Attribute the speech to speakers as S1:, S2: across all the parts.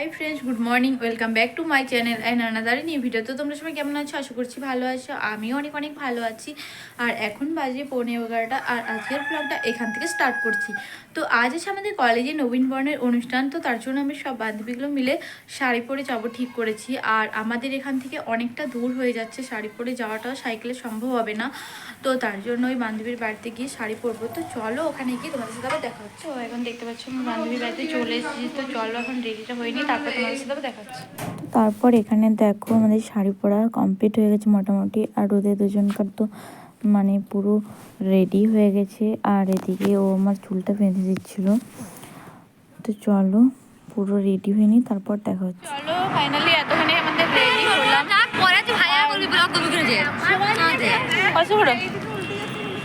S1: Hi friends good morning welcome back to my channel and another new video তো তোমরা সবাই কেমন আছো? আশা করছি ভালো আছো। আমিও অনেক অনেক ভালো আছি। আর এখন বাজে পৌনে এগারোটা আর আজকের ব্লগটা এখান থেকে স্টার্ট করছি। তো আজ আছে আমাদের কলেজে নবীনবরণের অনুষ্ঠান। তো তার জন্য আমি সব বান্ধবীগুলো মিলে শাড়ি পরে যাব ঠিক করেছি। আর আমাদের এখান থেকে অনেকটা দূর হয়ে যাচ্ছে। শাড়ি পরে যাওয়াটাও সাইকেলে সম্ভব হবে না। তো তার জন্য ওই বান্ধবীর বাড়িতে গিয়ে শাড়ি পরবো। তো চলো ওখানে গিয়ে তোমাদের সাথে আবার দেখা হচ্ছে। এখন দেখতে পাচ্ছ, আমার বান্ধবীর বাড়িতে চলে এসেছি। তো চলো, এখন রেডিটা হয়নি। তারপর তোমাদের সাথে আবার
S2: তারপর এখানে দেখো আমাদের শাড়ি পরা কমপ্লিট হয়ে গেছে মোটামুটি আর ওদের দুজনকার তো মানে পুরো রেডি হয়ে গেছে আর এদিকে ও আমার চুলটা বেঁধে দিচ্ছিল। তো চলো পুরো রেডি হয়নি তারপর দেখা হচ্ছে।
S1: চলো ফাইনালি এতখানি আমাদের রেডি হলাম।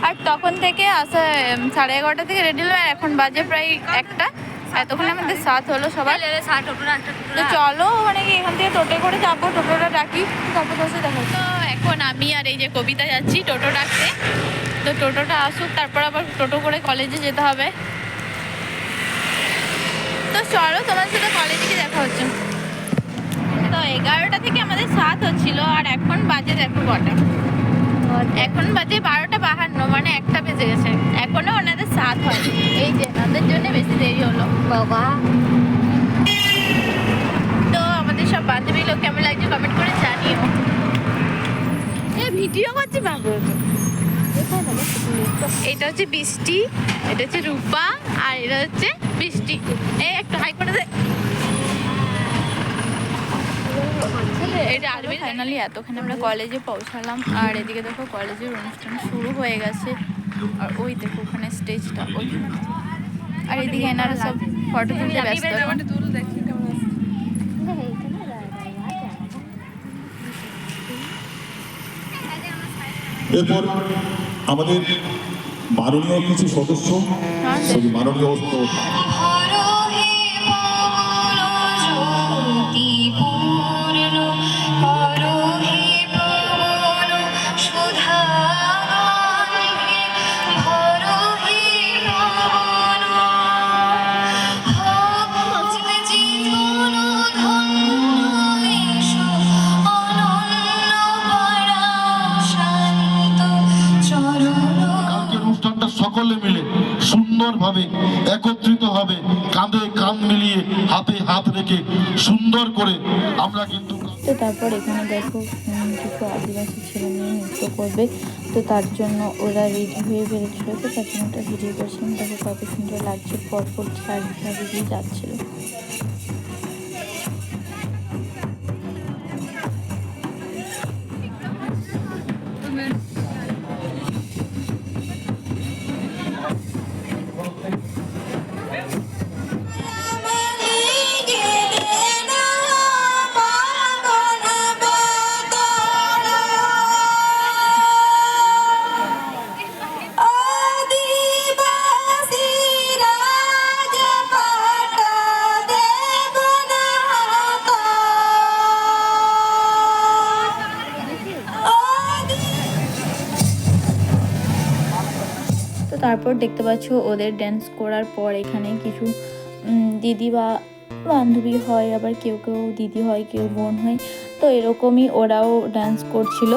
S1: আর তখন থেকে আসা সাড়ে এগারোটা থেকে রেডি হলাম এখন বাজে প্রায় একটা। এতক্ষণ আমাদের সাথ হলো সবাই তো চলো মানে কি এখান থেকে টোটো করে যাব টোটোটা ডাকি তারপর বসে দেখো তো এখন আমি আর এই যে কবিতা যাচ্ছি টোটো ডাকতে। তো টোটোটা আসুক তারপর আবার টোটো করে কলেজে যেতে হবে। তো চলো তোমার সাথে কলেজে গিয়ে দেখা হচ্ছে। তো এগারোটা থেকে আমাদের সাত হচ্ছিল আর এখন বাজে দেখো কটা। এখন বাজে বারোটা। বাহান্ন মানে একটা বেজে গেছে। এখনও ওনাদের সাত হয় এই যে ওনাদের জন্য বেশি দেরি হলো।
S3: বাবা।
S1: তো আমাদের সব বান্ধবী লোক কেমন লাগছে কমেন্ট করে জানিও। এ ভিডিও করছি বাবু। এটা হচ্ছে বৃষ্টি এটা হচ্ছে রূপা আর এটা হচ্ছে বৃষ্টি। এই একটু হাই করে দে। ফাইনালি এতক্ষণ আমরা কলেজে পৌঁছালাম। আর এদিকে দেখো কলেজের অনুষ্ঠান শুরু হয়ে গেছে। আর ওই দেখো ওখানে স্টেজটা ওইখানে। আর এদিকে এনারা সব ফটো তুলতে ব্যস্ত।
S4: এরপর আমাদের মাননীয় কিছু সদস্য মাননীয় একত্রিত হবে, কাঁধে কাঁধ মিলিয়ে হাতে হাত রেখে সুন্দর করে আমরা কিন্তু
S2: তো তারপর এখানে দেখো কিছু আদিবাসী ছেলে মেয়ে নৃত্য করবে। তো তার জন্য ওরা রেডি হয়ে বেরোচ্ছিল। তো তার জন্য একটা ভিডিও করছিলাম। দেখো কত সুন্দর লাগছে। পরপর শাড়ি শাড়ি যাচ্ছিল। তারপর দেখতে পাচ্ছ ওদের ড্যান্স করার পর এখানে কিছু দিদি বা বান্ধবী হয়, আবার কেউ কেউ দিদি হয়, কেউ বোন হয়। তো এরকমই ওরাও ডান্স করছিল।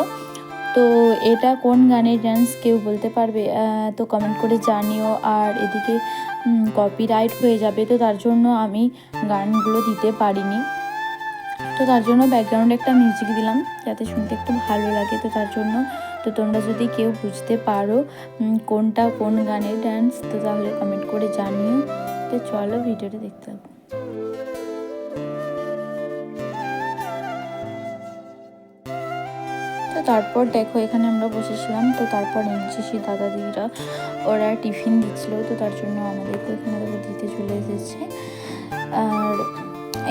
S2: তো এটা কোন গানের ডান্স কেউ বলতে পারবে? তো কমেন্ট করে জানিও। আর এদিকে কপিরাইট হয়ে যাবে, তো তার জন্য আমি গানগুলো দিতে পারিনি। তো তার জন্য ব্যাকগ্রাউন্ডে একটা মিউজিক দিলাম, যাতে শুনতে একটু ভালো লাগে। তো তার জন্য তো তোমরা যদি কেউ বুঝতে পারো কোনটা কোন গানের ডান্স তো তাহলে কমেন্ট করে জানিও। তো চলো ভিডিওটা দেখতে হবে তো তারপর দেখো, এখানে আমরা বসেছিলাম। তো তারপর এনসিসি দাদা দিদিরা ওরা টিফিন দিচ্ছিল। তো তার জন্য আমাদেরকে এখানে দিতে চলে এসেছে। আর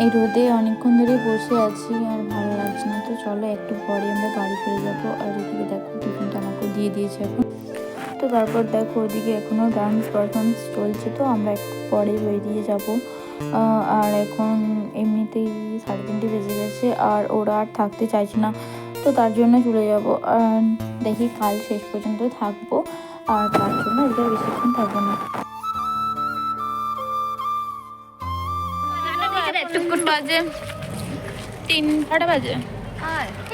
S2: এই রোদে অনেকক্ষণ ধরে বসে আছি আর ভালো লাগছে না। তো চলো একটু পরে আমরা বাড়ি ফিরে যাব। আর এদিকে দেখো, টিফিনটা আমাকে দিয়ে দিয়েছে এখন। তো তারপর দেখো, ওদিকে এখনও ডান্স পারফরমেন্স চলছে, তো আমরা একটু পরে বেরিয়ে যাব। আর এখন এমনিতেই সাড়ে তিনটে বেজে গেছে, আর ওরা আর থাকতে চাইছে না। তো তার জন্য চলে যাব। আর দেখি কাল শেষ পর্যন্ত থাকব, আর তার জন্য এটা বেশিক্ষণ থাকব না।
S1: বাজে। তিন কটা বাজে।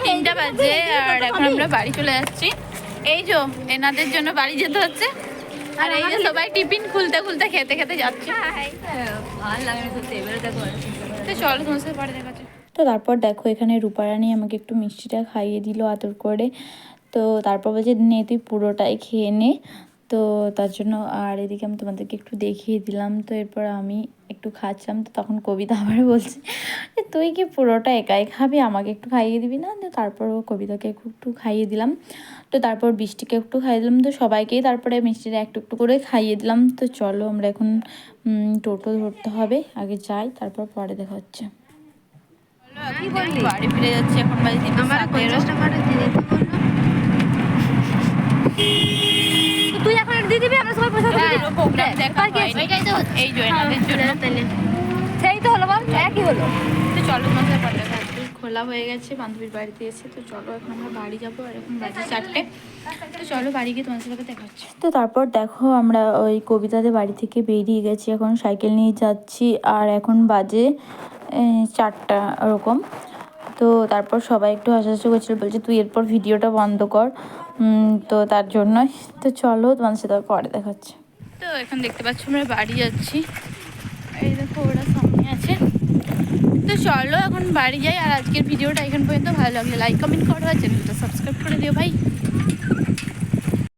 S1: তিনটা বাজে আর এখন আমরা বাড়ি চলে যাচ্ছি। এই যো এনাদের জন্য বাড়ি যেতে হচ্ছে। আর এই যে সবাই টিফিন খুলতে খুলতে খেতে খেতে যাচ্ছে। তো চলো তোমার সাথে পরে দেখা
S2: তো তারপর দেখো এখানে রূপারানি আমাকে একটু মিষ্টিটা খাইয়ে দিল আদর করে। তো তারপর বলছে নে তুই পুরোটাই খেয়ে নে। তো তার জন্য আর এদিকে আমি তোমাদেরকে একটু দেখিয়ে দিলাম। তো এরপর আমি একটু খাচ্ছিলাম তো তখন কবিতা আবার বলছে যে তুই কি পুরোটা একাই খাবি? আমাকে একটু খাইয়ে দিবি না? তো তারপর ও কবিতাকে একটু একটু খাইয়ে দিলাম। তো তারপর বৃষ্টিকে একটু খাইয়ে দিলাম। তো সবাইকেই তারপরে মিষ্টিটা একটু একটু করে খাইয়ে দিলাম। তো চলো আমরা এখন টোটো ধরতে হবে। আগে যাই তারপর পরে দেখা হচ্ছে।
S1: বাড়ি ফিরে যাচ্ছি এখন দিদি
S3: আমার
S1: এই জো জন্য।
S3: সেই তো হলো বল একই হলো।
S1: তো চলো। খোলা হয়ে গেছে বান্ধবীর বাড়িতে এসে। তো চলো এখন আমরা বাড়ি যাব আর এখন বাজে চারটে। তো চলো বাড়ি গিয়ে তোমার সাথে দেখা হচ্ছে।
S2: তো তারপর দেখো আমরা ওই কবিতাদের বাড়ি থেকে বেরিয়ে গেছি এখন সাইকেল নিয়ে যাচ্ছি আর এখন বাজে চারটা ওরকম। তো তারপর সবাই একটু হাসাহাসি করছিল, বলছে, তুই এরপর ভিডিওটা বন্ধ কর। তো তার জন্যই। তো চলো তোমার সাথে পরে দেখাচ্ছে।
S1: তো এখন দেখতে পাচ্ছ, আমরা বাড়ি যাচ্ছি। এই দেখো, ওরা সামনে আছে। তো চলো, এখন বাড়ি যাই। আর আজকের ভিডিওটা এখন পর্যন্ত ভালো লাগলে লাইক কমেন্ট করো আর চ্যানেলটা সাবস্ক্রাইব করে দিও ভাই